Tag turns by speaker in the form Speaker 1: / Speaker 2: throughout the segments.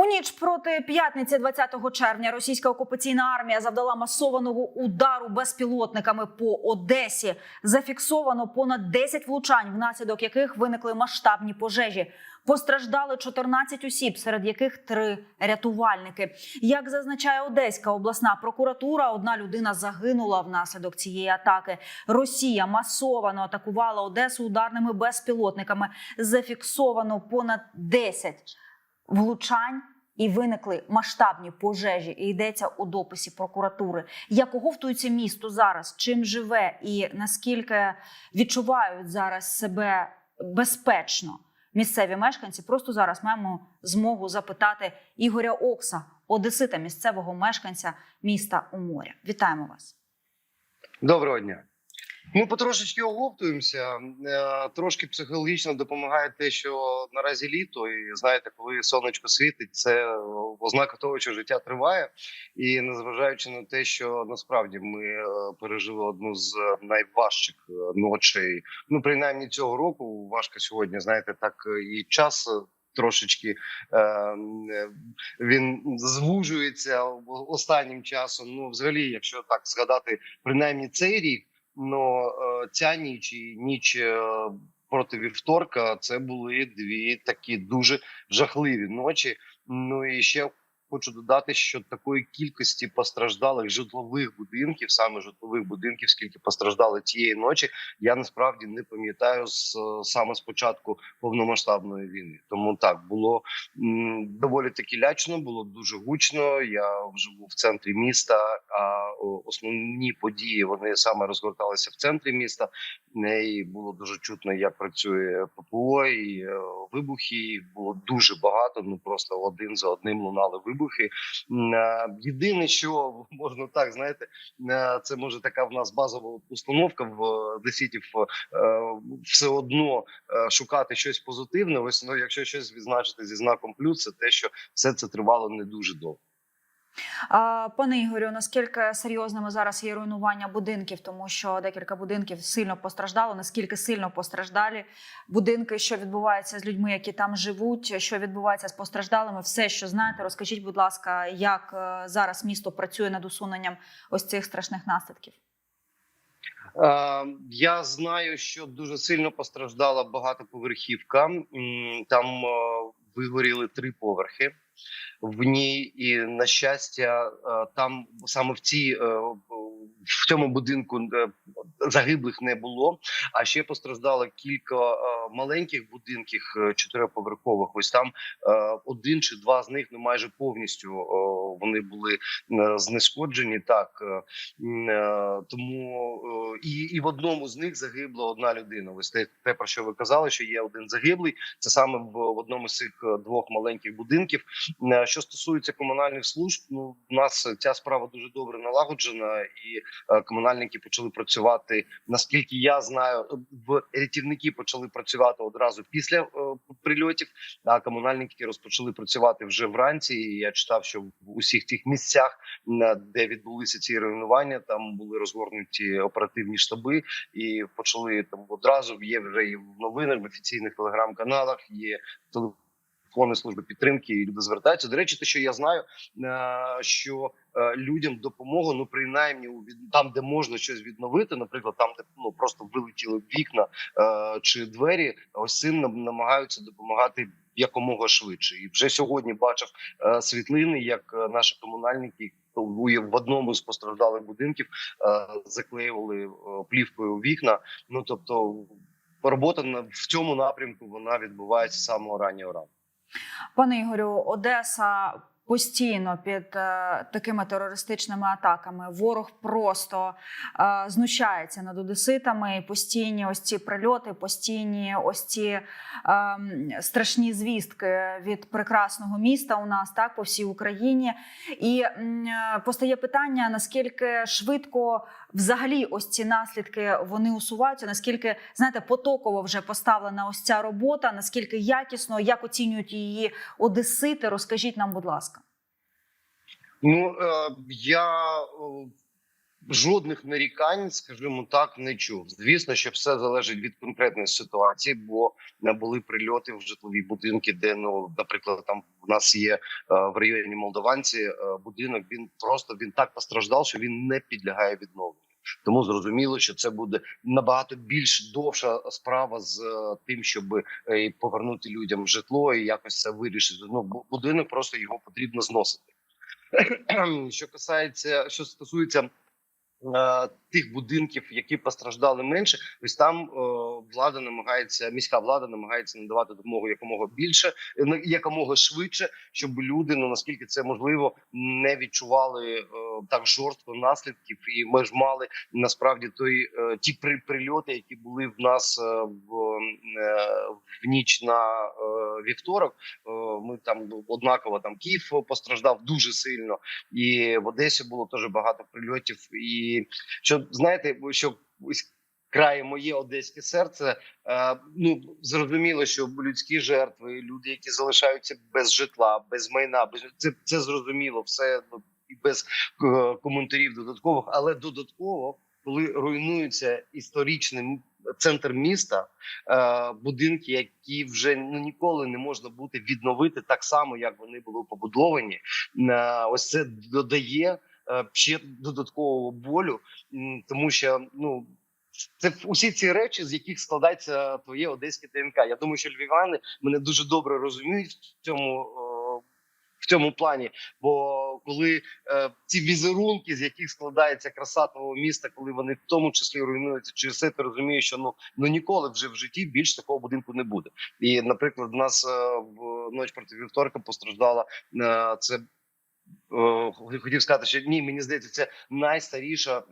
Speaker 1: У ніч проти п'ятниці, 20 червня, російська окупаційна армія завдала масованого удару безпілотниками по Одесі. Зафіксовано понад 10 влучань, внаслідок яких виникли масштабні пожежі. Постраждали 14 осіб, серед яких три рятувальники. Як зазначає Одеська обласна прокуратура, одна людина загинула внаслідок цієї атаки. Росія масовано атакувала Одесу ударними безпілотниками. Зафіксовано понад 10 влучань. І виникли масштабні пожежі. І йдеться у дописі прокуратури. Як оговтується місто зараз? Чим живе і наскільки відчувають зараз себе безпечно місцеві мешканці? Просто зараз маємо змогу запитати Ігоря Окса, одесита, місцевого мешканця міста у моря. Вітаємо вас.
Speaker 2: Доброго дня. Ми потрошечки оговтуємося. Е, Трошки психологічно допомагає те, що наразі літо, і знаєте, коли сонечко світить, це ознака того, що життя триває. І незважаючи на те, що насправді ми е, пережили одну з найважчих е, ночей, ну принаймні цього року, важко сьогодні, знаєте, так і час. Трошечки е, він звужується останнім часом. Ну, взагалі, якщо так згадати, принаймні цей рік. Ну ця ніч і ніч е, проти вівторка це були дві такі дуже жахливі ночі. Ну і ще хочу додати, що такої кількості постраждалих житлових будинків, саме житлових будинків, скільки постраждали тієї ночі, я насправді не пам'ятаю з саме з початку повномасштабної війни. Тому так було м, доволі таки лячно, було дуже гучно. Я живу в центрі міста. А основні події вони саме розгорталися в центрі міста. І було дуже чутно, як працює ППО, і е, вибухи було дуже багато. Ну просто один за одним лунали вибухи. Е, Єдине, що можна так знаєте, е, це може така в нас базова установка в десітів все одно е, шукати щось позитивне. Ось ну, якщо щось відзначити зі знаком плюс, це те, що все це тривало не дуже довго.
Speaker 1: Пане Ігорю, наскільки серйозними зараз є руйнування будинків, тому що декілька будинків сильно постраждало. Наскільки сильно постраждалі будинки, що відбувається з людьми, які там живуть, що відбувається з постраждалими, все, що знаєте, розкажіть, будь ласка, як е, зараз місто працює над усуненням ось цих страшних наслідків?
Speaker 2: Е, Я знаю, що дуже сильно постраждала багатоповерхівка. Там е, вигоріли три поверхи в ній, і на щастя, е, там саме в цій е, в цьому будинку е, загиблих не було. А ще постраждало кілька маленьких будинків чотириповерхових. Ось там один чи два з них ну майже повністю вони були е, знешкоджені. Так е, е, тому і, і в одному з них загибла одна людина. Ось те, те про що ви казали, що є один загиблий. Це саме в, в одному з цих двох маленьких будинків. Що стосується комунальних служб, ну у нас ця справа дуже добре налагоджена, і комунальники почали працювати. Наскільки я знаю, в рятівники почали працювати одразу після прильотів. А комунальники розпочали працювати вже вранці. І я читав, що в усіх тих місцях, де відбулися ці руйнування, там були розгорнуті оперативні штаби, і почали там одразу. Є вже і в новинах в офіційних телеграм-каналах. Є телефони служби підтримки, і люди звертаються. До речі, те, що я знаю, е, що е, людям допомогу, ну принаймні у там, де можна щось відновити, наприклад, там, де ну просто вилетіли вікна е, чи двері, цим намагаються допомагати. Якомога швидше, і вже сьогодні бачив е, світлини, як е, наші комунальники в одному з постраждалих будинків е, заклеювали плівкою вікна. Ну тобто, робота на в цьому напрямку вона відбувається самого раннього ранку.
Speaker 1: Пане Ігорю, Одеса постійно під е, такими терористичними атаками. Ворог просто е, знущається над одеситами. Постійні ось ці прильоти, постійні ось ці е, страшні звістки від прекрасного міста у нас так по всій Україні. І е, постає питання: наскільки швидко взагалі ось ці наслідки вони усуваються, наскільки знаєте, потоково вже поставлена ось ця робота, наскільки якісно, як оцінюють її одесити? Розкажіть нам, будь ласка.
Speaker 2: Ну е, я е, Жодних нарікань, скажімо так, не чув. Звісно, що все залежить від конкретної ситуації, бо не були прильоти в житлові будинки, де ну, наприклад, там в нас є е, в районі Молдаванці е, будинок. Він просто він так постраждав, що він не підлягає відновленню. Тому зрозуміло, що це буде набагато більш довша справа з тим, щоб повернути людям житло і якось це вирішити. Ну бу- будинок просто його потрібно зносити. що касається, що стосується е, тих будинків, які постраждали менше, ось там е, влада намагається, міська влада намагається надавати допомогу якомога більше, е, якомога швидше, щоб люди, ну наскільки це можливо, не відчували е, так жорстко наслідків, і ми ж мали насправді той е, ті при, прильоти, які були в нас е, в, е, в ніч на е, вівторок. Е, ми там однаково там Київ постраждав дуже сильно, і в Одесі було теж багато прильотів. І що знаєте, що крає моє одеське серце. Е, ну зрозуміло, що людські жертви, люди, які залишаються без житла, без майна, без це, це зрозуміло, все ну і без е, коментарів додаткових, але додатково, коли руйнується історичний м- центр міста, е, будинки, які вже ну ніколи не можна буде відновити так само, як вони були побудовані. Е, ось це додає е, ще додаткового болю, тому що ну. Це усі ці речі, з яких складається твоє одеське ДНК. Я думаю, що львів'яни мене дуже добре розуміють в цьому в цьому плані. Бо коли е, ці візерунки, з яких складається краса того міста, коли вони в тому числі руйнуються, через це ти розумієш, що ну ну ніколи вже в житті більш такого будинку не буде. І, наприклад, в нас е, в ночі проти вівторка постраждала е, це. е, Хотів сказати, що ні, мені здається, це найстаріша е,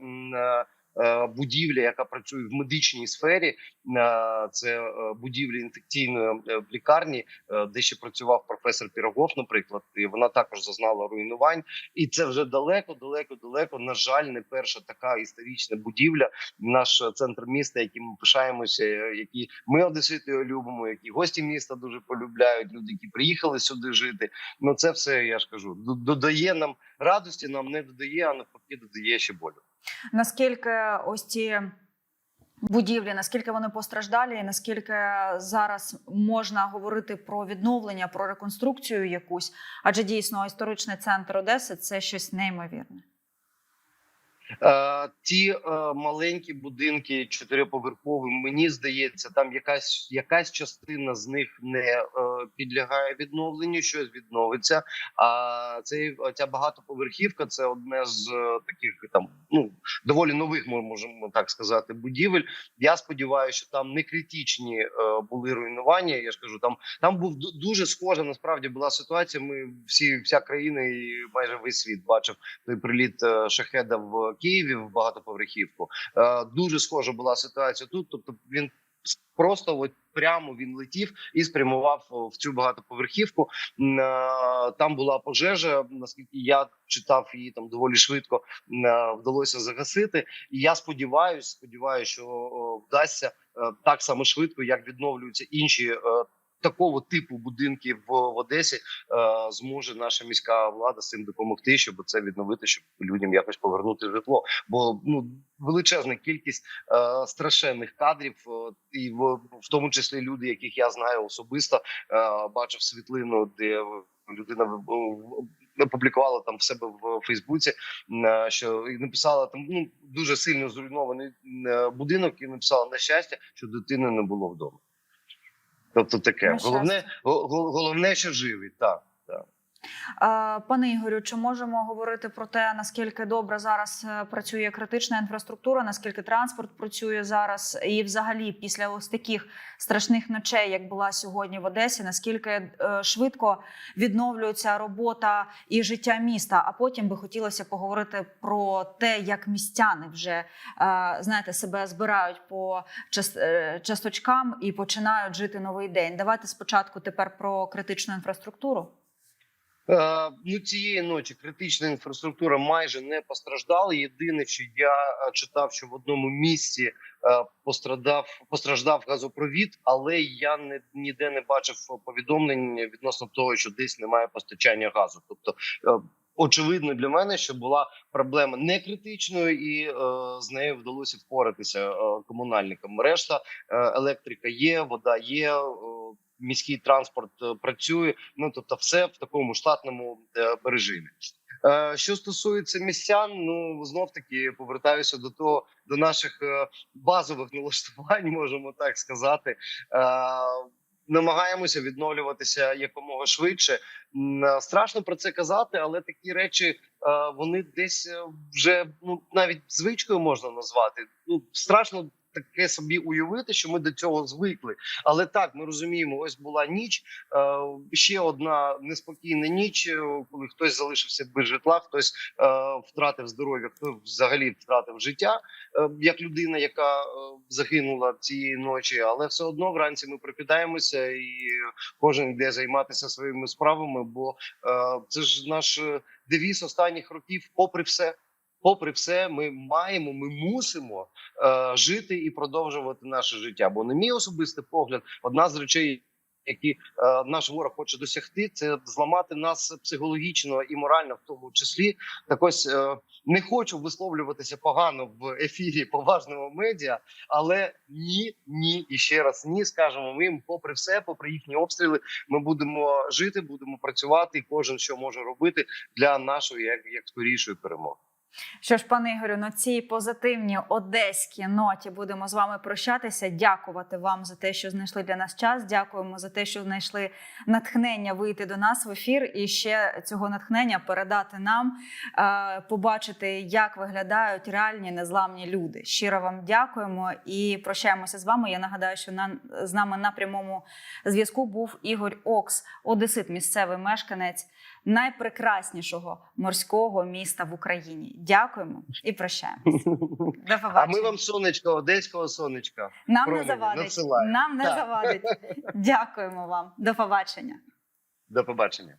Speaker 2: будівля, яка працює в медичній сфері. Е, Це е, будівля інфекційної е, лікарні, е, де ще працював професор Пірогов, наприклад, і вона також зазнала руйнувань. І це вже далеко, далеко, далеко. На жаль, не перша така історична будівля. Наш центр міста, яким ми пишаємося, е, які ми одесити любимо, які гості міста дуже полюбляють. Люди, які приїхали сюди жити. Ну це все я ж кажу. Додає нам радості, нам не додає, а навпаки, додає ще болю.
Speaker 1: Наскільки ось ці будівлі, наскільки вони постраждалі, і наскільки зараз можна говорити про відновлення, про реконструкцію якусь? Адже дійсно історичний центр Одеси це щось неймовірне.
Speaker 2: Е, ті е, маленькі будинки чотириповерхові, мені здається, там якась якась частина з них не е, підлягає відновленню, щось відновиться. А цей ця багатоповерхівка це одне з таких там ну доволі нових, ми можемо так сказати, будівель. Я сподіваюся, що там не критичні були руйнування. Я ж кажу, там там був ду- дуже схожа. Насправді була ситуація. Ми всі, вся країна і майже весь світ бачив той приліт шахеда в Києві в багатоповерхівку. Е, Дуже схожа була ситуація тут. Тобто він просто от прямо він летів і спрямував в цю багатоповерхівку. Е, Там була пожежа. Наскільки я читав її там доволі швидко е, вдалося загасити. І я сподіваюся, сподіваюся, що вдасться е, так само швидко, як відновлюються інші. Такого типу будинки в, Одесі е, зможе наша міська влада цим допомогти, щоб це відновити, щоб людям якось повернути житло. Бо ну величезна кількість е, страшенних кадрів, е, і в, в тому числі люди, яких я знаю особисто, е, бачив світлину, де людина в- опублікувала там в себе в Фейсбуці, е, що і написала там ну дуже сильно зруйнований е, будинок, і написала на щастя, що дитини не було вдома. Тобто таке головне, го- го- головне, що живі, так.
Speaker 1: Пане Ігорю, чи можемо говорити про те, наскільки добре зараз е, працює критична інфраструктура, наскільки транспорт працює зараз, і взагалі після ось таких страшних ночей, як була сьогодні в Одесі, наскільки е, швидко відновлюється робота і життя міста? А потім би хотілося поговорити про те, як містяни вже е, знаєте себе збирають по часточкам і починають жити новий день. Давайте спочатку тепер про критичну інфраструктуру.
Speaker 2: Е, ну цієї ночі критична інфраструктура майже не постраждала. Єдине, що я е, читав, що в одному місці е, пострадав постраждав газопровід, але я не ніде не бачив повідомлень відносно того, що десь немає постачання газу. Тобто очевидно для мене, що була проблема не критичною, і е, з нею вдалося впоратися е, комунальникам. Решта е, електрика є, вода є. Міський транспорт е, працює. Ну тобто, все в такому штатному е, режимі. Е, Що стосується містян, ну знов таки повертаюся до того до наших базових налаштувань, можемо так сказати. Намагаємося відновлюватися якомога швидше. Страшно про це казати, але такі речі вони десь вже ну навіть звичкою можна назвати. Ну страшно таке собі уявити, що ми до цього звикли. Але так ми розуміємо, ось була ніч. Е, ще одна неспокійна ніч, е, коли хтось залишився без житла, хтось е, втратив здоров'я, хто взагалі втратив життя, як людина, яка загинула цієї ночі. Але все одно вранці ми прокидаємося, і кожен йде займатися своїми справами. Бо це ж наш девіз останніх років, попри все. Попри все, ми маємо, ми мусимо е, жити і продовжувати наше життя. Бо, на мій особистий погляд, одна з речей, які е, наш ворог хоче досягти, це зламати нас психологічно і морально, в тому числі. Так ось е, не хочу висловлюватися погано в ефірі поважного медіа, але ні, ні і ще раз ні, скажемо ми їм, попри все, попри їхні обстріли, ми будемо жити, будемо працювати. Кожен що може робити для нашої як, як скорішої перемоги.
Speaker 1: Що ж, пане Ігорю, на цій позитивній одеській ноті будемо з вами прощатися. Дякувати вам за те, що знайшли для нас час. Дякуємо за те, що знайшли натхнення вийти до нас в ефір і ще цього натхнення передати нам, е, побачити, як виглядають реальні незламні люди. Щиро вам дякуємо і прощаємося з вами. Я нагадаю, що на з нами на прямому зв'язку був Ігор Окс, одесит, місцевий мешканець найпрекраснішого морського міста в Україні. Дякуємо і прощаємося. До побачення.
Speaker 2: А ми вам сонечко, одеського сонечка.
Speaker 1: нам не завадить.
Speaker 2: надсилаємо.
Speaker 1: Нам не
Speaker 2: Так.
Speaker 1: завадить. Дякуємо вам. До побачення.
Speaker 2: До побачення.